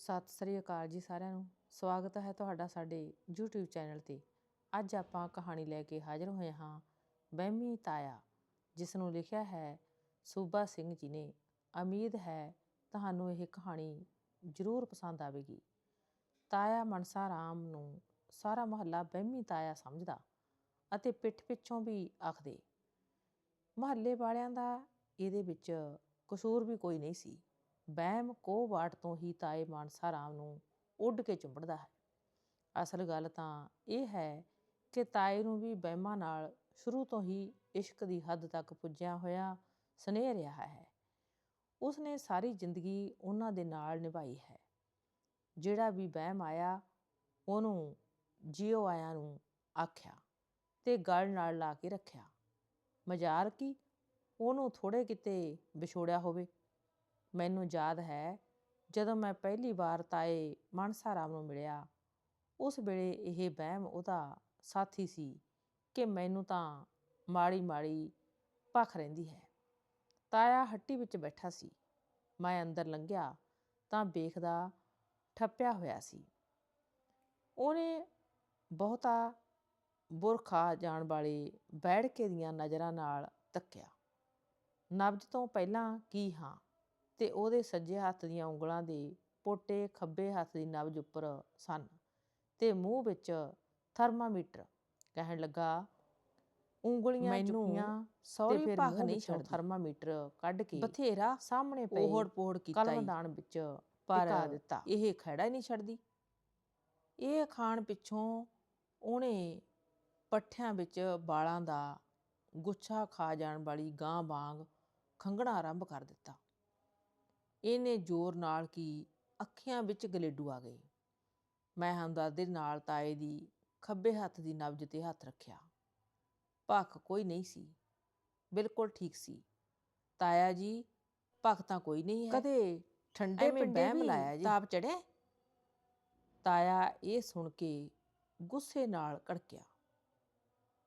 ਸਤਿ ਸ੍ਰੀ ਅਕਾਲ ਜੀ ਸਾਰਿਆਂ ਨੂੰ। ਸਵਾਗਤ ਹੈ ਤੁਹਾਡਾ ਸਾਡੇ YouTube ਚੈਨਲ ਤੇ। ਅੱਜ ਆਪਾਂ ਕਹਾਣੀ ਲੈ ਕੇ ਹਾਜ਼ਰ ਹੋਏ ਹਾਂ ਬਹਿਮੀ ਤਾਇਆ, ਜਿਸ ਨੂੰ ਲਿਖਿਆ ਹੈ ਸੂਬਾ ਸਿੰਘ ਜੀ ਨੇ। ਉਮੀਦ ਹੈ ਤੁਹਾਨੂੰ ਇਹ ਕਹਾਣੀ ਜ਼ਰੂਰ ਪਸੰਦ ਆਵੇਗੀ। ਤਾਇਆ ਮਨਸਾ ਰਾਮ ਨੂੰ ਸਾਰਾ ਮਹੱਲਾ ਬਹਿਮੀ ਤਾਇਆ ਸਮਝਦਾ ਅਤੇ ਪਿੱਠ ਪਿੱਛੋਂ ਵੀ ਆਖਦੇ, ਮਹੱਲੇ ਵਾਲਿਆਂ ਦਾ ਇਹਦੇ ਵਿੱਚ ਕਸੂਰ ਵੀ ਕੋਈ ਨਹੀਂ ਸੀ। ਵਹਿਮ ਕੋ ਵਾਟ ਤੋਂ ਹੀ ਤਾਏ ਮਾਨਸਾ ਰਾਮ ਨੂੰ ਉੱਡ ਕੇ ਚੁੰਬੜਦਾ ਹੈ। ਅਸਲ ਗੱਲ ਤਾਂ ਇਹ ਹੈ ਕਿ ਤਾਏ ਨੂੰ ਵੀ ਵਹਿਮਾਂ ਨਾਲ ਸ਼ੁਰੂ ਤੋਂ ਹੀ ਇਸ਼ਕ ਦੀ ਹੱਦ ਤੱਕ ਪੁੱਜਿਆ ਹੋਇਆ ਸਨੇਹ ਰਿਹਾ ਹੈ। ਉਸਨੇ ਸਾਰੀ ਜ਼ਿੰਦਗੀ ਉਹਨਾਂ ਦੇ ਨਾਲ ਨਿਭਾਈ ਹੈ। ਜਿਹੜਾ ਵੀ ਵਹਿਮ ਆਇਆ, ਉਹਨੂੰ ਜਿਉ ਆਇਆਂ ਨੂੰ ਆਖਿਆ ਤੇ ਗਲ ਨਾਲ ਲਾ ਕੇ ਰੱਖਿਆ। ਮਜ਼ਾਰ ਕੀ? ਉਹਨੂੰ ਥੋੜੇ ਕਿਤੇ ਵਿਛੋੜਿਆ ਹੋਵੇ। ਮੈਨੂੰ ਯਾਦ ਹੈ, ਜਦੋਂ ਮੈਂ ਪਹਿਲੀ ਵਾਰ ਤਾਏ ਮਾਨਸਾ ਰਾਮ ਨੂੰ ਮਿਲਿਆ, ਉਸ ਵੇਲੇ ਇਹ ਵਹਿਮ ਉਹਦਾ ਸਾਥੀ ਸੀ ਕਿ ਮੈਨੂੰ ਤਾਂ ਮਾੜੀ ਮਾੜੀ ਭਖ ਰਹਿੰਦੀ ਹੈ। ਤਾਇਆ ਹੱਟੀ ਵਿੱਚ ਬੈਠਾ ਸੀ। ਮੈਂ ਅੰਦਰ ਲੰਘਿਆ ਤਾਂ ਵੇਖਦਾ ਠੱਪਿਆ ਹੋਇਆ ਸੀ। ਉਹਨੇ ਬਹੁਤਾ ਬੁਰਖਾ ਜਾਣ ਵਾਲੇ ਬੈਠ ਦੀਆਂ ਨਜ਼ਰਾਂ ਨਾਲ ਤੱਕਿਆ। ਨਬਜ ਤੋਂ ਪਹਿਲਾਂ ਕੀ ਹਾਂ? ਤੇ ਉਹਦੇ ਸੱਜੇ ਹੱਥ ਦੀਆਂ ਉਂਗਲਾਂ ਦੇ ਪੋਟੇ ਖੱਬੇ ਹੱਥ ਦੀ ਨਬਜ ਉੱਪਰ ਸਨ ਤੇ ਮੂੰਹ ਵਿੱਚ ਥਰਮਾਮੀਟਰ ਕਹਿਣ ਲੱਗਾ ਉਂਗਲੀਆਂ ਚੁੱਕੀਆਂ ਸੌਰੀ ਭਖ ਨਹੀਂ ਛੱਡ ਥਰਮਾਮੀਟਰ ਕੱਢ ਕੇ ਬਥੇਰਾ ਸਾਹਮਣੇ ਪਈ ਪੋਹੜ ਪੋਹੜ ਕੀਤਾ ਕਲਮਦਾਨ ਵਿੱਚ ਪਰ ਦਿੱਤਾ। ਇਹ ਖੜਾ ਹੀ ਨਹੀਂ ਛੱਡਦੀ। ਇਹ ਖਾਣ ਪਿੱਛੋਂ ਉਹਨੇ ਪੱਠਿਆਂ ਵਿੱਚ ਬਾਲਾਂ ਦਾ ਗੁੱਛਾ ਖਾ ਜਾਣ ਵਾਲੀ ਗਾਂ ਵਾਂਗ ਖੰਗਣਾ ਆਰੰਭ ਕਰ ਦਿੱਤਾ। ਇਹਨੇ ਜ਼ੋਰ ਨਾਲ ਕੀ ਅੱਖੀਆਂ ਵਿੱਚ ਗਲੇਡੂ ਆ ਗਏ। ਮੈਂ ਹਮਦਰਦੀ ਨਾਲ ਤਾਏ ਦੀ ਖੱਬੇ ਹੱਥ ਦੀ ਨਬਜ ਤੇ ਹੱਥ ਰੱਖਿਆ। ਭਖ ਕੋਈ ਨਹੀਂ ਸੀ। ਬਿਲਕੁਲ ਠੀਕ ਸੀ। ਤਾਇਆ ਜੀ ਭਖ ਤਾਂ ਕੋਈ ਨਹੀਂ ਹੈ। ਕਦੇ ਠੰਡੇ ਪਿੰਡੇ ਵੀ ਲਾਇਆ ਜੀ। ਤਾਪ ਚੜਿਆ ਤਾਇਆ ਇਹ ਸੁਣ ਕੇ ਗੁੱਸੇ ਨਾਲ ਕੜਕਿਆ।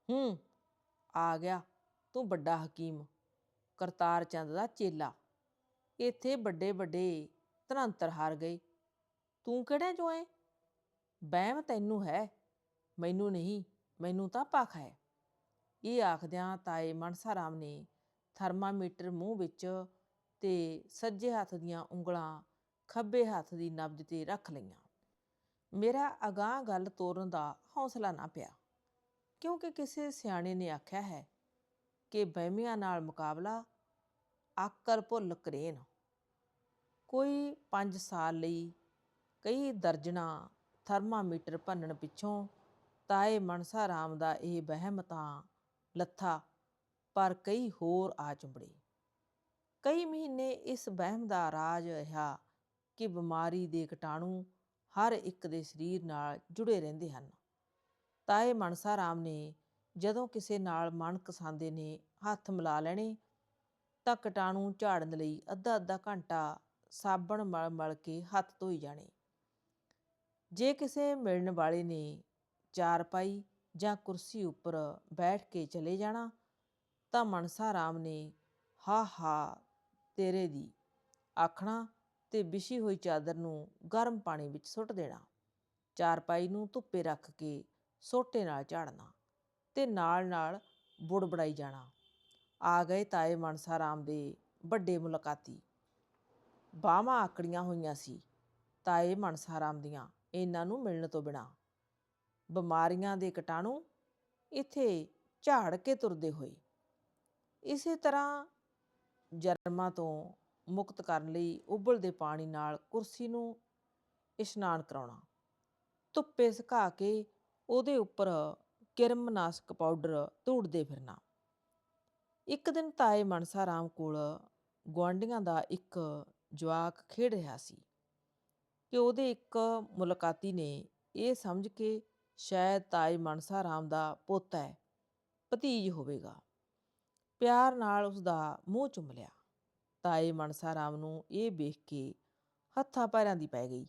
ਹੂੰ ਆ ਗਿਆ। ਤੂੰ ਵੱਡਾ ਹਕੀਮ। ਕਰਤਾਰ ਚੰਦ ਦਾ ਚੇਲਾ। ਇੱਥੇ ਵੱਡੇ ਵੱਡੇ ਧਨੰਤਰ ਹਾਰ ਗਏ। ਤੂੰ ਕਿਹੜੇ ਜੋ ਏ ਬਹਿਮ ਤੈਨੂੰ ਹੈ, ਮੈਨੂੰ ਨਹੀਂ, ਮੈਨੂੰ ਤਾਂ ਭਖ ਹੈ। ਇਹ ਆਖਦਿਆਂ ਤਾਏ ਮਨਸਾ ਰਾਮ ਨੇ ਥਰਮਾਮੀਟਰ ਮੂੰਹ ਵਿੱਚ ਤੇ ਸੱਜੇ ਹੱਥ ਦੀਆਂ ਉਂਗਲਾਂ ਖੱਬੇ ਹੱਥ ਦੀ ਨਬਜ ਤੇ ਰੱਖ ਲਈਆਂ। ਮੇਰਾ ਅਗਾਹ ਗੱਲ ਤੋਰਨ ਦਾ ਹੌਸਲਾ ਨਾ ਪਿਆ, ਕਿਉਂਕਿ ਕਿਸੇ ਸਿਆਣੇ ਨੇ ਆਖਿਆ ਹੈ ਕਿ ਬਹਿਮੀਆਂ ਨਾਲ ਮੁਕਾਬਲਾ ਆਕਰ ਭੁੱਲ ਕਰੇਨ। ਕੋਈ 5 ਸਾਲ ਲਈ ਕਈ ਦਰਜਣਾ ਥਰਮਾਮੀਟਰ ਭੰਨਣ ਪਿੱਛੋਂ ਤਾਏ ਮਨਸਾ ਰਾਮ ਦਾ ਇਹ ਵਹਿਮ ਤਾਂ ਲੱਥਾ, ਪਰ ਕਈ ਹੋਰ ਆ ਚੁੰਬੜੇ। ਕਈ ਮਹੀਨੇ ਇਸ ਵਹਿਮ ਦਾ ਰਾਜ ਰਿਹਾ ਕਿ ਬਿਮਾਰੀ ਦੇ ਕੀਟਾਣੂ ਹਰ ਇੱਕ ਦੇ ਸਰੀਰ ਨਾਲ ਜੁੜੇ ਰਹਿੰਦੇ ਹਨ। ਤਾਏ ਮਨਸਾ ਰਾਮ ਨੇ ਜਦੋਂ ਕਿਸੇ ਨਾਲ ਮਨ ਕਸਾਂਦੇ ਨੇ, ਹੱਥ ਮਿਲਾ ਲੈਣੇ ਤਾਂ ਕੀਟਾਣੂ ਝਾੜਨ ਲਈ ਅੱਧਾ ਅੱਧਾ ਘੰਟਾ ਸਾਬਣ ਮਲ ਮਲ ਕੇ ਹੱਥ ਧੋਈ ਜਾਣੇ। ਜੇ ਕਿਸੇ ਮਿਲਣ ਵਾਲੇ ਨੇ ਚਾਰਪਾਈ ਜਾਂ ਕੁਰਸੀ ਉੱਪਰ ਬੈਠ ਕੇ ਚਲੇ ਜਾਣਾ, ਤਾਂ ਮਨਸਾ ਰਾਮ ਨੇ ਹਾ ਹਾ ਤੇਰੇ ਦੀ ਆਖਣਾ ਤੇ ਵਿਛੀ ਹੋਈ ਚਾਦਰ ਨੂੰ ਗਰਮ ਪਾਣੀ ਵਿੱਚ ਸੁੱਟ ਦੇਣਾ। ਚਾਰਪਾਈ ਨੂੰ ਧੁੱਪੇ ਰੱਖ ਕੇ ਸੋਟੇ ਨਾਲ ਝਾੜਨਾ ਤੇ ਨਾਲ ਨਾਲ ਬੁੜਬੜਾਈ ਜਾਣਾ। ਆ ਗਏ ਤਾਏ ਮਨਸਾ ਰਾਮ ਦੇ ਵੱਡੇ ਮੁਲਾਕਾਤੀ। ਬਾਹਾਂ ਆਕੜੀਆਂ ਹੋਈਆਂ ਸੀ ਤਾਏ ਮਨਸਾ ਰਾਮ ਦੀਆਂ ਇਹਨਾਂ ਨੂੰ ਮਿਲਣ ਤੋਂ ਬਿਨਾ। ਬਿਮਾਰੀਆਂ ਦੇ ਕੀਟਾਣੂ ਇੱਥੇ ਝਾੜ ਕੇ ਤੁਰਦੇ ਹੋਏ। ਇਸੇ ਤਰ੍ਹਾਂ ਜਰਮਾਂ ਤੋਂ ਮੁਕਤ ਕਰਨ ਲਈ ਉਬਲਦੇ ਪਾਣੀ ਨਾਲ ਕੁਰਸੀ ਨੂੰ ਇਸ਼ਨਾਨ ਕਰਾਉਣਾ। ਧੁੱਪੇ ਸੁਕਾ ਕੇ ਉਹਦੇ ਉੱਪਰ ਕਿਰਮਨਾਸ਼ਕ ਪਾਊਡਰ ਧੂੜਦੇ ਫਿਰਨਾ। ਇੱਕ ਦਿਨ ਤਾਏ ਮਨਸਾ ਰਾਮ ਕੋਲ ਗੁਆਂਢੀਆਂ ਦਾ ਇੱਕ ਜਵਾਕ ਖੇਡ ਰਿਹਾ ਸੀ ਕਿ ਉਹਦੇ ਇੱਕ ਮੁਲਾਕਾਤੀ ਨੇ ਇਹ ਸਮਝ ਕੇ ਸ਼ਾਇਦ ਤਾਏ ਮਨਸਾ ਰਾਮ ਦਾ ਪੋਤਾ ਹੈ, ਭਤੀਜ ਹੋਵੇਗਾ। ਪਿਆਰ ਨਾਲ ਉਸ ਦਾ ਮੂੰਹ ਚੁੰਮ ਲਿਆ। ਤਾਏ ਮਨਸਾ ਰਾਮ ਨੂੰ ਇਹ ਵੇਖ ਕੇ ਹੱਥਾਂ ਪੈਰਾਂ ਦੀ ਪੈ ਗਈ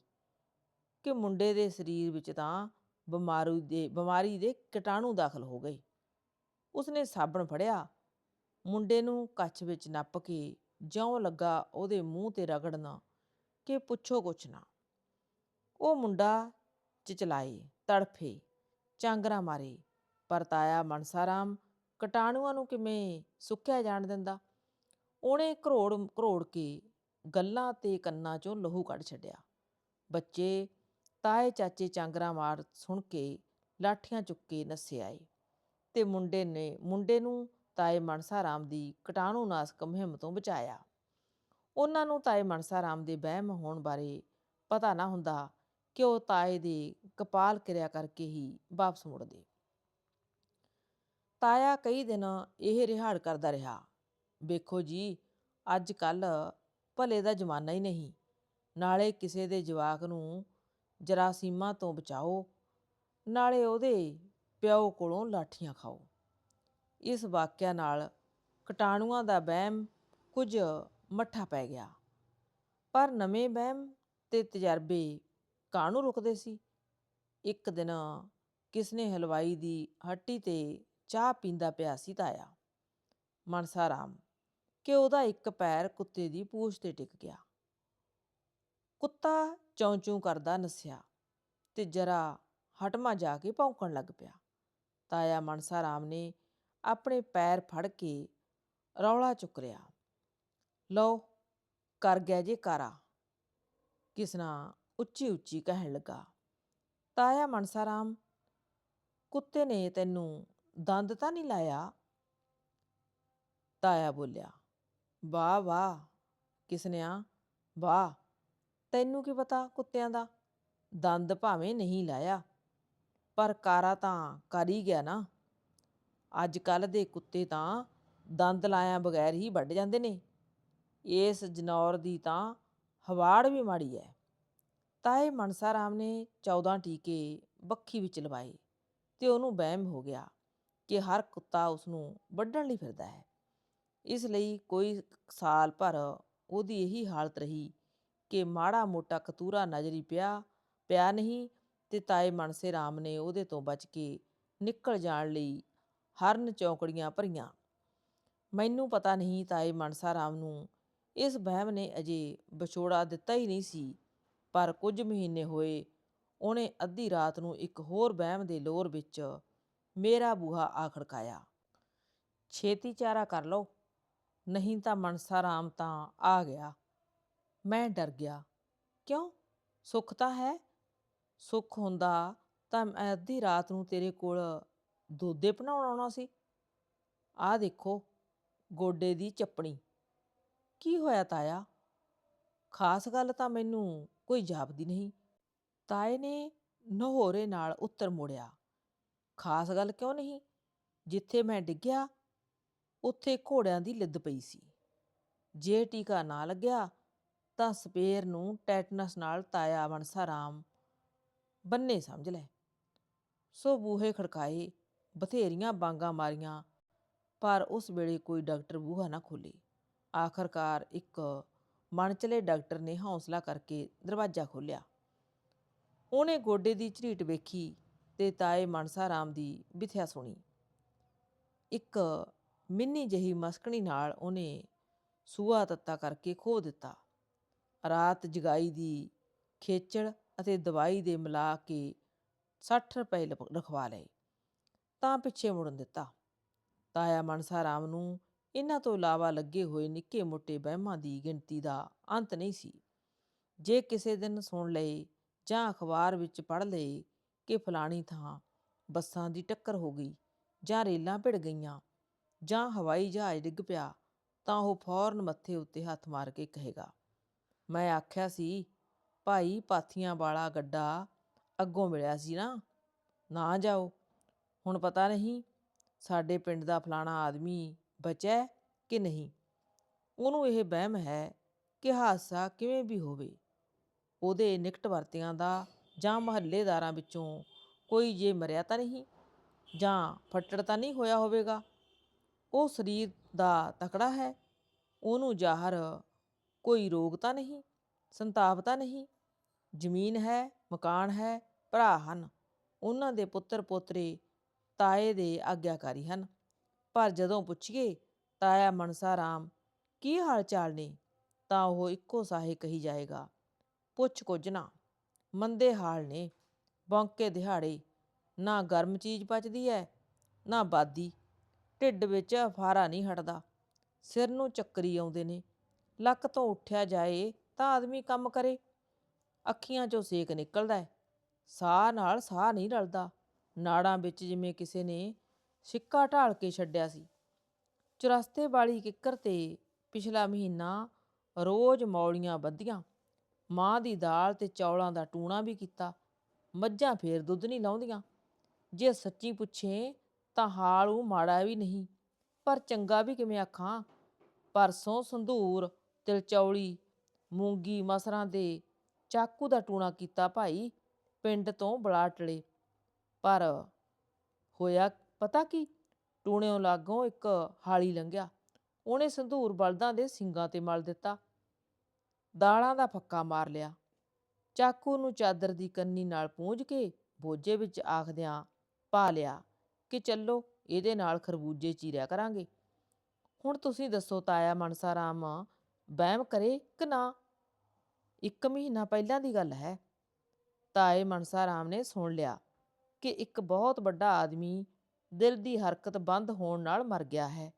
ਕਿ ਮੁੰਡੇ ਦੇ ਸਰੀਰ ਵਿੱਚ ਤਾਂ ਬਿਮਾਰੀ ਦੇ ਬਿਮਾਰੀ ਦੇ ਕੀਟਾਣੂ ਦਾਖਲ ਹੋ ਗਏ। ਉਸਨੇ ਸਾਬਣ ਫੜਿਆ ਮੁੰਡੇ ਨੂੰ ਕੱਛ ਵਿੱਚ ਨੱਪ ਕੇ ਜਿਉਂ ਲੱਗਾ ਉਹਦੇ ਮੂੰਹ ਤੇ ਰਗੜਨਾ ਕਿ ਪੁੱਛੋ ਕੁਛ ਨਾ। ਉਹ ਮੁੰਡਾ ਚਚਲਾਏ, ਤੜਫੇ, ਚਾਂਗਰਾ ਮਾਰੇ, ਪਰ ਤਾਇਆ ਮਨਸਾਰਾਮ ਕਟਾਣੂਆਂ ਨੂੰ ਕਿਵੇਂ ਸੁੱਕਿਆ ਜਾਣ ਦਿੰਦਾ? ਉਹਨੇ ਘਰੋੜ ਘਰੋੜ ਕੇ ਗੱਲਾਂ ਤੇ ਕੰਨਾਂ 'ਚੋਂ ਲਹੂ ਕੱਢ ਛੱਡਿਆ। ਬੱਚੇ ਤਾਏ ਚਾਚੇ ਚਾਂਗਰਾ ਮਾਰ ਸੁਣ ਕੇ ਲਾਠੀਆਂ ਚੁੱਕ ਕੇ ਨੱਸੇ ਆਏ ਤੇ ਮੁੰਡੇ ਨੇ, ਮੁੰਡੇ ਨੂੰ ਤਾਏ ਮਨਸਾ ਰਾਮ ਦੀ ਕਟਾਣੂਨਾਸ਼ਕ ਮੁਹਿੰਮ ਤੋਂ ਬਚਾਇਆ। ਉਹਨਾਂ ਨੂੰ ਤਾਏ ਮਨਸਾ ਰਾਮ ਦੇ ਵਹਿਮ ਹੋਣ ਬਾਰੇ ਪਤਾ ਨਾ ਹੁੰਦਾ ਕਿ ਉਹ ਤਾਏ ਦੇ ਕਪਾਲ ਕਿਰਿਆ ਕਰਕੇ ਹੀ ਵਾਪਸ ਮੁੜਦੇ। ਤਾਇਆ ਕਈ ਦਿਨ ਇਹ ਰਿਹਾੜ ਕਰਦਾ ਰਿਹਾ। ਵੇਖੋ ਜੀ, ਅੱਜ ਕੱਲ ਭਲੇ ਦਾ ਜ਼ਮਾਨਾ ਹੀ ਨਹੀਂ। ਨਾਲੇ ਕਿਸੇ ਦੇ ਜਵਾਕ ਨੂੰ ਜਰਾਸੀਮਾਂ ਤੋਂ ਬਚਾਓ, ਨਾਲੇ ਉਹਦੇ ਪਿਓ ਕੋਲੋਂ ਲਾਠੀਆਂ ਖਾਓ। ਇਸ ਵਾਕਿਆ ਨਾਲ ਕਟਾਣੂਆਂ ਦਾ ਵਹਿਮ ਕੁਝ ਮੱਠਾ ਪੈ ਗਿਆ। ਪਰ ਨਵੇਂ ਵਹਿਮ ਤੇ ਤਜਰਬੇ ਕਾਹਨੂੰ ਰੁਕਦੇ ਸੀ? ਇੱਕ ਦਿਨ ਕਿਸਨੇ ਹਲਵਾਈ ਦੀ ਹੱਟੀ ਤੇ ਚਾਹ ਪੀਂਦਾ ਪਿਆ ਸੀ ਤਾਇਆ। ਮਨਸਾ ਰਾਮ ਕਿ ਉਹਦਾ ਇੱਕ ਪੈਰ ਕੁੱਤੇ ਦੀ ਪੂਛ ਤੇ ਟਿਕ ਗਿਆ। ਕੁੱਤਾ ਚੌਂ ਚੌਂ ਕਰਦਾ ਨੱਸਿਆ ਤੇ ਜਰਾ ਹਟਮਾ ਜਾ ਕੇ ਭੌਂਕਣ ਲੱਗ ਪਿਆ। ਤਾਇਆ ਮਨਸਾ ਰਾਮ ਨੇ ਆਪਣੇ ਪੈਰ ਫੜ ਕੇ ਰੌਲਾ ਚੁੱਕ ਰਿਆ ਲਓ, ਕਰ ਗਿਆ ਜੇ ਕਾਰਾ। ਕਿਸਨਾ ਉੱਚੀ ਉੱਚੀ ਕਹਿਣ ਲੱਗਾ। ਤਾਇਆ ਮਨਸਾ ਰਾਮ ਕੁੱਤੇ ਨੇ ਤੈਨੂੰ ਦੰਦ ਤਾਂ ਨਹੀਂ ਲਾਇਆ? ਤਾਇਆ ਬੋਲਿਆ, ਵਾਹ ਵਾਹ, ਕਿਸਨਿਆ, ਵਾਹ, ਤੈਨੂੰ ਕੀ ਪਤਾ ਕੁੱਤਿਆਂ ਦਾ? ਦੰਦ ਭਾਵੇਂ ਨਹੀਂ ਲਾਇਆ, ਪਰ ਕਾਰਾ ਤਾਂ ਕਰ ਹੀ ਗਿਆ ਨਾ। ਅੱਜ ਕੱਲ ਦੇ ਕੁੱਤੇ ਤਾਂ ਦੰਦ ਲਾਇਆ ਬਗੈਰ ਹੀ ਵੱਢ ਜਾਂਦੇ ਨੇ। ਇਸ ਜਨੌਰ ਦੀ ਤਾਂ ਹਵਾੜ ਵੀ ਮਾੜੀ ਐ। ਤਾਏ ਮਨਸਾ ਰਾਮ ਨੇ 14 ਟੀਕੇ ਬੱਖੀ ਵਿੱਚ ਲਵਾਏ ਤੇ ਉਹਨੂੰ ਵਹਿਮ ਹੋ ਗਿਆ ਕਿ ਹਰ ਕੁੱਤਾ ਉਸ ਨੂੰ ਵੱਢਣ ਲਈ ਫਿਰਦਾ ਹੈ। ਇਸ ਲਈ ਕੋਈ ਸਾਲ ਭਰ ਉਹਦੀ ਇਹੀ ਹਾਲਤ ਰਹੀ ਕਿ ਮਾੜਾ ਮੋਟਾ ਕਤੂਰਾ ਨਜ਼ਰੀ ਪਿਆ ਪਿਆ ਨਹੀਂ ਤੇ ਤਾਏ ਮਨਸੇ ਰਾਮ ਨੇ ਉਹਦੇ ਤੋਂ ਬਚ ਕੇ ਨਿਕਲ ਜਾਣ ਲਈ ਹਰਨ ਚੌਕੜੀਆਂ ਭਰੀਆਂ। ਮੈਨੂੰ ਪਤਾ ਨਹੀਂ ਤਾਏ ਮਨਸਾ ਰਾਮ ਨੂੰ, ਇਸ ਵਹਿਮ ਨੇ ਅਜੇ ਵਿਛੋੜਾ ਦਿੱਤਾ ਹੀ ਨਹੀਂ ਸੀ, ਪਰ ਕੁਝ ਮਹੀਨੇ ਹੋਏ, ਉਹਨੇ ਅੱਧੀ ਰਾਤ ਨੂੰ ਇੱਕ ਹੋਰ ਵਹਿਮ ਦੇ ਲੋਰ ਵਿੱਚ ਮੇਰਾ ਬੂਹਾ ਆ ਖੜਕਾਇਆ। ਛੇਤੀ ਚਾਰਾ ਕਰ ਲਓ, ਨਹੀਂ ਤਾਂ ਮਨਸਾ ਰਾਮ ਤਾਂ ਆ ਗਿਆ। ਮੈਂ ਡਰ ਗਿਆ। ਕਿਉਂ? ਸੁੱਖ ਤਾਂ ਹੈ? ਸੁੱਖ ਹੁੰਦਾ ਤਾਂ ਮੈਂ ਅੱਧੀ ਰਾਤ ਨੂੰ ਤੇਰੇ ਕੋਲ ਦੋਦੇ ਬਣਾਉਣ ਆਉਣਾ ਸੀ। ਆਹ ਦੇਖੋ, ਗੋਡੇ ਦੀ ਚੱਪਣੀ। ਕੀ ਹੋਇਆ ਤਾਇਆ? ਖਾਸ ਗੱਲ ਤਾਂ ਮੈਨੂੰ ਕੋਈ ਜਾਪਦੀ ਨਹੀਂ। ਤਾਏ ਨੇ ਨਹੋਰੇ ਨਾਲ ਉੱਤਰ ਮੋੜਿਆ। ਖਾਸ ਗੱਲ ਕਿਉਂ ਨਹੀਂ? ਜਿੱਥੇ ਮੈਂ ਡਿੱਗਿਆ, ਉੱਥੇ ਘੋੜਿਆਂ ਦੀ ਲਿੱਦ ਪਈ ਸੀ। ਜੇ ਟੀਕਾ ਨਾ ਲੱਗਿਆ, ਤਾਂ ਸਪੇਰ ਨੂੰ ਟੈਟਨਸ ਨਾਲ ਤਾਇਆ ਮਨਸਾ ਰਾਮ, ਬੰਨੇ ਸਮਝ ਲੈ। ਸੋ ਬੂਹੇ ਖੜਕਾਏ ਬਥੇਰੀਆਂ ਬਾਂਗਾ ਮਾਰੀਆਂ, ਪਰ ਉਸ ਵੇਲੇ ਕੋਈ ਡਾਕਟਰ ਬੂਹਾ ਨਾ ਖੋਲੇ ਆਖਰਕਾਰ ਇੱਕ ਮਨਚਲੇ ਡਾਕਟਰ ਨੇ ਹੌਸਲਾ ਕਰਕੇ ਦਰਵਾਜ਼ਾ ਖੋਲ੍ਹਿਆ। ਉਹਨੇ ਗੋਡੇ ਦੀ ਝਰੀਟ ਵੇਖੀ ਤੇ ਤਾਏ ਮਨਸਾ ਰਾਮ ਦੀ ਵਿਥਿਆ ਸੁਣੀ। ਇੱਕ ਮਿੰਨੀ ਜਹੀ ਮਸਕਣੀ ਨਾਲ ਉਹਨੇ ਸੂਆ ਤੱਤਾ ਕਰਕੇ ਖੋ ਦਿੱਤਾ। ਰਾਤ ਜਗਾਈ ਦੀ ਖੇਚਲ ਅਤੇ ਦਵਾਈ ਦੇ ਮਿਲਾ ਕੇ 60 ਰੁਪਏ ਲਪ- ਰਖਵਾ ਲਏ। ਤਾਂ ਪਿੱਛੇ ਮੁੜਨ ਦਿੱਤਾ। ਤਾਇਆ ਮਨਸਾ ਰਾਮ ਨੂੰ ਇਹਨਾਂ ਤੋਂ ਇਲਾਵਾ ਲੱਗੇ ਹੋਏ ਨਿੱਕੇ ਮੋਟੇ ਵਹਿਮਾਂ ਦੀ ਗਿਣਤੀ ਦਾ ਅੰਤ ਨਹੀਂ ਸੀ। ਜੇ ਕਿਸੇ ਦਿਨ ਸੁਣ ਲਏ ਜਾਂ ਅਖਬਾਰ ਵਿੱਚ ਪੜ੍ਹ ਲਏ ਕਿ ਫਲਾਣੀ ਥਾਂ ਬੱਸਾਂ ਦੀ ਟੱਕਰ ਹੋ ਗਈ ਜਾਂ ਰੇਲਾਂ ਭਿੜ ਗਈਆਂ ਜਾਂ ਹਵਾਈ ਜਹਾਜ਼ ਡਿੱਗ ਪਿਆ, ਤਾਂ ਉਹ ਫੌਰਨ ਮੱਥੇ ਉੱਤੇ ਹੱਥ ਮਾਰ ਕੇ ਕਹੇਗਾ, ਮੈਂ ਆਖਿਆ ਸੀ, ਭਾਈ ਪਾਥੀਆਂ ਵਾਲਾ ਗੱਡਾ ਅੱਗੋਂ ਮਿਲਿਆ ਸੀ ਨਾ ਨਾ ਜਾਓ। ਹੁਣ ਪਤਾ ਨਹੀਂ ਸਾਡੇ ਪਿੰਡ ਦਾ ਫਲਾਣਾ ਆਦਮੀ ਬਚਿਆ ਕਿ ਨਹੀਂ। ਉਹਨੂੰ ਇਹ ਵਹਿਮ ਹੈ ਕਿ ਹਾਦਸਾ ਕਿਵੇਂ ਵੀ ਹੋਵੇ, ਉਹਦੇ ਨਿਕਟ ਵਰਤਿਆਂ ਦਾ ਜਾਂ ਮਹੱਲੇਦਾਰਾਂ ਵਿੱਚੋਂ ਕੋਈ ਜੇ ਮਰਿਆ ਤਾਂ ਨਹੀਂ ਜਾਂ ਫੱਟੜ ਤਾਂ ਨਹੀਂ ਹੋਇਆ ਹੋਵੇਗਾ। ਉਹ ਸਰੀਰ ਦਾ ਤਕੜਾ ਹੈ, ਉਹਨੂੰ ਜ਼ਾਹਰ ਕੋਈ ਰੋਗ ਤਾਂ ਨਹੀਂ, ਸੰਤਾਪ ਤਾਂ ਨਹੀਂ, ਜ਼ਮੀਨ ਹੈ, ਮਕਾਨ ਹੈ, ਭਰਾ ਹਨ, ਉਹਨਾਂ ਦੇ ਪੁੱਤਰ ਪੋਤਰੇ ਤਾਏ ਦੇ ਆਗਿਆਕਾਰੀ ਹਨ। ਪਰ ਜਦੋਂ ਪੁੱਛੀਏ, ਤਾਇਆ ਮਨਸਾ ਰਾਮ, ਕੀ ਹਾਲ ਚਾਲ ਨੇ? ਤਾਂ ਉਹ ਇੱਕੋ ਸਾਹੇ ਕਹੀ ਜਾਏਗਾ, ਪੁੱਛ ਕੁਝ ਨਾ, ਮੰਦੇ ਹਾਲ ਨੇ। ਬੌਂਕੇ ਦਿਹਾੜੇ, ਨਾ ਗਰਮ ਚੀਜ਼ ਪਚਦੀ ਐ, ਨਾ ਬਾਦੀ। ਢਿੱਡ ਵਿੱਚ ਫਾਰਾ ਨਹੀਂ ਹਟਦਾ। ਸਿਰ ਨੂੰ ਚੱਕਰੀ ਆਉਂਦੇ ਨੇ। ਲੱਕ ਤੋਂ ਉੱਠਿਆ ਜਾਏ ਤਾਂ ਆਦਮੀ ਕੰਮ ਕਰੇ। ਅੱਖੀਆਂ 'ਚੋਂ ਸੇਕ ਨਿਕਲਦਾ ਹੈ ਸਾਹ ਨਾਲ ਸਾਹ ਨਹੀਂ ਰਲਦਾ। ਨਾੜਾਂ ਵਿੱਚ ਜਿਵੇਂ ਕਿਸੇ ਨੇ ਸਿੱਕਾ ਢਾਲ ਕੇ ਛੱਡਿਆ ਸੀ। ਚੁਰਸਤੇ ਵਾਲੀ ਕਿੱਕਰ ਤੇ ਪਿਛਲਾ ਮਹੀਨਾ ਰੋਜ਼ ਮੌਲੀਆਂ ਬੱਧੀਆਂ। ਮਾਂ ਦੀ ਦਾਲ ਤੇ ਚੌਲਾਂ ਦਾ ਟੂਣਾ ਵੀ ਕੀਤਾ। ਮੱਝਾਂ ਫੇਰ ਦੁੱਧ ਨਹੀਂ ਲਾਉਂਦੀਆਂ। ਜੇ ਸੱਚੀ ਪੁੱਛੇ ਤਾਂ ਹਾਲ ਉਹ ਮਾੜਾ ਵੀ ਨਹੀਂ। ਪਰ ਚੰਗਾ ਵੀ ਕਿਵੇਂ ਆਖਾਂ? ਪਰਸੋਂ ਸੰਧੂਰ, ਤਿਲਚੌਲੀ, ਮੂੰਗੀ, ਮਸਰਾਂ ਦੇ ਚਾਕੂ ਦਾ ਟੂਣਾ ਕੀਤਾ ਭਾਈ। ਪਿੰਡ ਤੋਂ ਬਲਾਟਲੇ ਪਰ ਹੋਇਆ ਪਤਾ ਕੀ? ਟੂਣਿਓਂ ਲਾਗੋਂ ਇੱਕ ਹਾਲੀ ਲੰਘਿਆ। ਉਹਨੇ ਸੰਧੂਰ ਬਲਦਾਂ ਦੇ ਸਿੰਗਾਂ ਤੇ ਮਲ ਦਿੱਤਾ। ਦਾਲਾਂ ਦਾ ਫੱਕਾ ਮਾਰ ਲਿਆ। ਚਾਕੂ ਨੂੰ ਚਾਦਰ ਦੀ ਕੰਨੀ ਨਾਲ ਪੂੰਝ ਕੇ ਬੋਝੇ ਵਿੱਚ ਆਖਦਿਆਂ ਪਾ ਲਿਆ ਕਿ ਚੱਲੋ, ਇਹਦੇ ਨਾਲ ਖਰਬੂਜੇ ਚੀਰਿਆ ਕਰਾਂਗੇ। ਹੁਣ ਤੁਸੀਂ ਦੱਸੋ ਤਾਇਆ ਮਨਸਾ ਰਾਮ, ਵਹਿਮ ਕਰੇ ਕਿ ਨਾ? ਇੱਕ ਮਹੀਨਾ ਪਹਿਲਾਂ ਦੀ ਗੱਲ ਹੈ। ਤਾਏ ਮਨਸਾ ਰਾਮ ਨੇ ਸੁਣ ਲਿਆ। ਕਿ ਇੱਕ ਬਹੁਤ ਵੱਡਾ ਆਦਮੀ ਦਿਲ ਦੀ ਹਰਕਤ ਬੰਦ ਹੋਣ ਨਾਲ ਮਰ ਗਿਆ ਹੈ।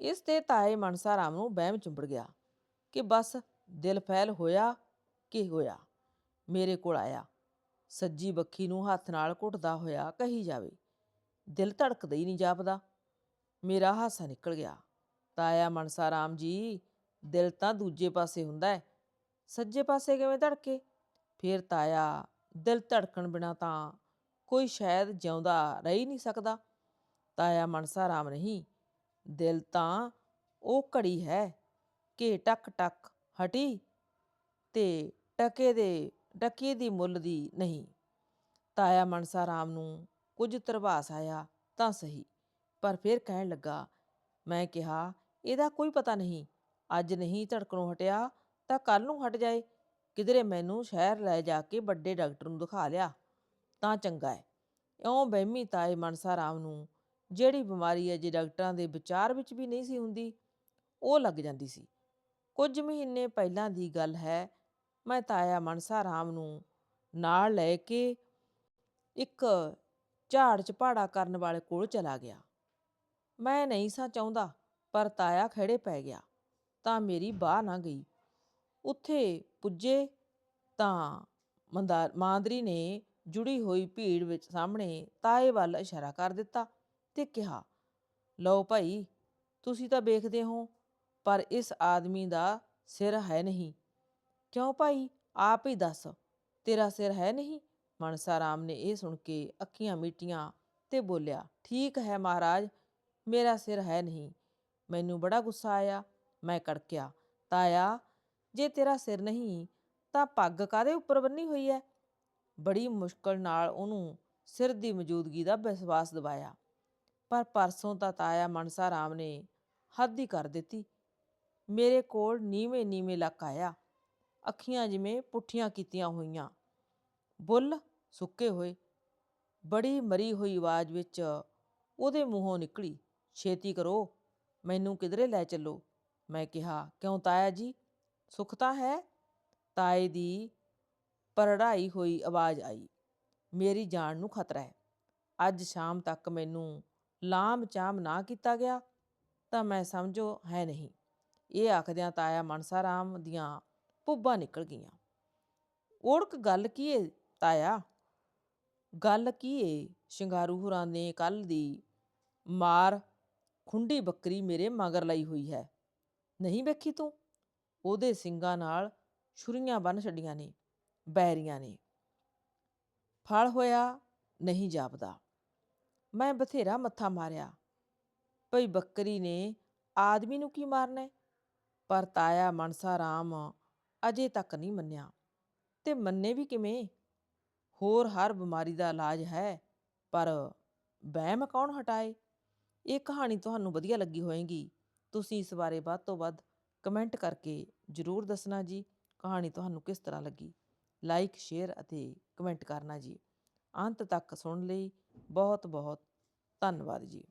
ਇਸ ਤੇ ਤਾਏ ਮਨਸਾ ਰਾਮ ਨੂੰ ਵਹਿਮ ਚੁੰਬੜ ਗਿਆ ਕਿ ਬਸ ਦਿਲ ਫੈਲ ਹੋਇਆ ਕਿ ਹੋਇਆ? ਮੇਰੇ ਕੋਲ ਆਇਆ। ਸੱਜੀ ਬੱਖੀ ਨੂੰ ਹੱਥ ਨਾਲ ਘੁੱਟਦਾ ਹੋਇਆ ਕਹੀ ਜਾਵੇ। ਦਿਲ ਧੜਕਦਾ ਹੀ ਨਹੀਂ ਜਾਪਦਾ। ਮੇਰਾ ਹਾਸਾ ਨਿਕਲ ਗਿਆ। ਤਾਇਆ ਮਨਸਾ ਰਾਮ ਜੀ, ਦਿਲ ਤਾਂ ਦੂਜੇ ਪਾਸੇ ਹੁੰਦਾ ਹੈ। ਸੱਜੇ ਪਾਸੇ ਕਿਵੇਂ ਧੜਕੇ? ਫਿਰ ਤਾਇਆ ਦਿਲ ਧੜਕਣ ਬਿਨਾ ਤਾਂ ਕੋਈ ਸ਼ਾਇਦ ਜਿਉਂਦਾ ਰਹਿ ਨਹੀਂ ਸਕਦਾ। ਤਾਇਆ ਮਨਸਾ ਰਾਮ ਨਹੀਂ, ਦਿਲ ਤਾਂ ਉਹ ਘੜੀ ਹੈ ਕਿ ਟਕ ਟਕ ਹਟੀ ਤੇ ਟਕੇ ਦੇ, ਟਕੇ ਦੀ ਮੁੱਲ ਦੀ ਨਹੀਂ। ਤਾਇਆ ਮਨਸਾ ਰਾਮ ਨੂੰ ਕੁਝ ਤਰਵਾਸ ਆਇਆ ਤਾਂ ਸਹੀ, ਪਰ ਫਿਰ ਕਹਿਣ ਲੱਗਾ, ਮੈਂ ਕਿਹਾ, ਇਹਦਾ ਕੋਈ ਪਤਾ ਨਹੀਂ, ਅੱਜ ਨਹੀਂ ਧੜਕਣੋਂ ਹਟਿਆ ਤਾਂ ਕੱਲ ਨੂੰ ਹਟ ਜਾਏ। ਕਿਧਰੇ ਮੈਨੂੰ ਸ਼ਹਿਰ ਲੈ ਜਾ ਕੇ ਵੱਡੇ ਡਾਕਟਰ ਨੂੰ ਦਿਖਾ ਲਿਆ, ਤਾਂ ਚੰਗਾ ਹੈ ਇਉਂ ਬਹਿਮੀ ਤਾਏ ਮਨਸਾ ਰਾਮ ਨੂੰ, ਜਿਹੜੀ ਬਿਮਾਰੀ ਅਜੇ ਡਾਕਟਰਾਂ ਦੇ ਵਿਚਾਰ ਵਿੱਚ ਵੀ ਨਹੀਂ ਸੀ ਹੁੰਦੀ, ਉਹ ਲੱਗ ਜਾਂਦੀ ਸੀ। ਕੁਝ ਮਹੀਨੇ ਪਹਿਲਾਂ ਦੀ ਗੱਲ ਹੈ, ਮੈਂ ਤਾਇਆ ਮਨਸਾ ਰਾਮ ਨੂੰ ਨਾਲ ਲੈ ਕੇ ਇੱਕ ਝਾੜ ਚ ਪਹਾੜਾ ਕਰਨ ਵਾਲੇ ਕੋਲ ਚਲਾ ਗਿਆ। ਮੈਂ ਨਹੀਂ ਸਾਂ ਚਾਹੁੰਦਾ, ਪਰ ਤਾਇਆ ਖੜੇ ਪੈ ਗਿਆ, ਤਾਂ ਮੇਰੀ ਬਾਹ ਨਾ ਗਈ। ਉੱਥੇ ਪੁੱਜੇ ਤਾਂ ਮੰਦਾ, ਮਾਂਦਰੀ ਨੇ ਜੁੜੀ ਹੋਈ ਭੀੜ ਵਿੱਚ ਸਾਹਮਣੇ ਤਾਏ ਵੱਲ ਇਸ਼ਾਰਾ ਕਰ ਦਿੱਤਾ ਤੇ ਕਿਹਾ, ਲਓ ਭਾਈ, ਤੁਸੀਂ ਤਾਂ ਵੇਖਦੇ ਹੋ, ਪਰ ਇਸ ਆਦਮੀ ਦਾ ਸਿਰ ਹੈ ਨਹੀਂ। ਕਿਉਂ ਭਾਈ? ਆਪ ਹੀ ਦੱਸ, ਤੇਰਾ ਸਿਰ ਹੈ ਨਹੀਂ? ਮਨਸਾ ਰਾਮ ਨੇ ਇਹ ਸੁਣ ਕੇ ਅੱਖੀਆਂ ਮੀਟੀਆਂ ਤੇ ਬੋਲਿਆ, ਠੀਕ ਹੈ ਮਹਾਰਾਜ, ਮੇਰਾ ਸਿਰ ਹੈ ਨਹੀਂ। ਮੈਨੂੰ ਬੜਾ ਗੁੱਸਾ ਆਇਆ, ਮੈਂ ਕੜਕਿਆ। ਤਾਇਆ ਜੇ ਤੇਰਾ ਸਿਰ ਨਹੀਂ, ਤਾਂ ਪੱਗ ਕਾਦੇ ਉੱਪਰ ਬੰਨੀ ਹੋਈ ਹੈ ਬੜੀ ਮੁਸ਼ਕਲ ਨਾਲ ਉਹਨੂੰ ਸਿਰ ਦੀ ਮੌਜੂਦਗੀ ਦਾ ਵਿਸ਼ਵਾਸ ਦਿਵਾਇਆ। ਪਰ ਪਰਸੋਂ ਤਾਂ ਤਾਇਆ ਮਨਸਾ ਰਾਮ ਨੇ ਹੱਦ ਹੀ ਕਰ ਦਿੱਤੀ। ਮੇਰੇ ਕੋਲ ਨੀਵੇਂ ਨੀਵੇਂ ਲੱਕ ਆਇਆ। ਅੱਖੀਆਂ ਜਿਵੇਂ ਪੁੱਠੀਆਂ ਕੀਤੀਆਂ ਹੋਈਆਂ। ਬੁੱਲ ਸੁੱਕੇ ਹੋਏ। ਬੜੀ ਮਰੀ ਹੋਈ ਆਵਾਜ਼ ਵਿੱਚ ਉਹਦੇ ਮੂੰਹੋਂ ਨਿਕਲੀ। ਛੇਤੀ ਕਰੋ। ਮੈਨੂੰ ਕਿਧਰੇ ਲੈ ਚੱਲੋ। ਮੈਂ ਕਿਹਾ, ਕਿਉਂ ਤਾਇਆ ਜੀ? ਸੁੱਖ ਤਾਂ ਹੈ, ਤਾਏ ਦੀ ਪਰੜਾਈ ਹੋਈ ਆਵਾਜ਼ ਆਈ, ਮੇਰੀ ਜਾਨ ਨੂੰ ਖਤਰਾ ਹੈ। ਅੱਜ ਸ਼ਾਮ ਤੱਕ ਮੈਨੂੰ ਲਾਮ ਚਾਮ ਨਾ ਕੀਤਾ ਗਿਆ, ਤਾਂ ਮੈਂ ਸਮਝੋ ਹੈ ਨਹੀਂ ਇਹ ਆਖਦਿਆਂ ਤਾਇਆ ਮਨਸਾ ਰਾਮ ਦੀਆਂ ਪੁੱਬਾਂ ਨਿਕਲ ਗਈਆਂ। ਓੜਕ ਗੱਲ ਕੀ ਏ ਤਾਇਆ? ਗੱਲ ਕੀ ਏ? ਸ਼ਿੰਗਾਰੂ ਹੁਰਾਂ ਨੇ ਕੱਲ ਦੀ ਮਾਰ ਖੁੰਡੀ ਬੱਕਰੀ ਮੇਰੇ ਮਗਰ ਲਈ ਹੋਈ ਹੈ। ਨਹੀਂ ਵੇਖੀ ਤੂੰ? ਉਹਦੇ ਸਿੰਘਾਂ ਨਾਲ ਛੁਰੀਆਂ ਬੰਨ ਛੱਡੀਆਂ ਨੇ, ਬੈਰੀਆਂ ਨੇ। ਫਲ ਹੋਇਆ, ਨਹੀਂ ਜਾਪਦਾ। ਮੈਂ ਬਥੇਰਾ ਮੱਥਾ ਮਾਰਿਆ। ਭਈ ਬੱਕਰੀ ਨੇ ਆਦਮੀ ਨੂੰ ਕੀ ਮਾਰਨਾ ਪਰ ਤਾਇਆ ਮਨਸਾ ਰਾਮ ਅਜੇ ਤੱਕ ਨਹੀਂ ਮੰਨਿਆ। ਤੇ ਮੰਨੇ ਵੀ ਕਿਵੇਂ? ਹੋਰ ਹਰ ਬਿਮਾਰੀ ਦਾ ਇਲਾਜ ਹੈ, ਪਰ ਵਹਿਮ ਕੌਣ ਹਟਾਏ? ਇਹ ਕਹਾਣੀ ਤੁਹਾਨੂੰ ਵਧੀਆ ਲੱਗੀ ਹੋਵੇਗੀ ਤੁਸੀਂ ਇਸ ਬਾਰੇ ਵੱਧ ਤੋਂ ਵੱਧ ਕਮੈਂਟ ਕਰਕੇ ਜ਼ਰੂਰ ਦੱਸਣਾ ਜੀ, ਕਹਾਣੀ ਤੁਹਾਨੂੰ ਕਿਸ ਤਰ੍ਹਾਂ ਲੱਗੀ? ਲਾਈਕ ਸ਼ੇਅਰ ਅਤੇ ਕਮੈਂਟ ਕਰਨਾ ਜੀ। ਅੰਤ ਤੱਕ ਸੁਣ ਲਈ ਬਹੁਤ ਬਹੁਤ ਧੰਨਵਾਦ ਜੀ।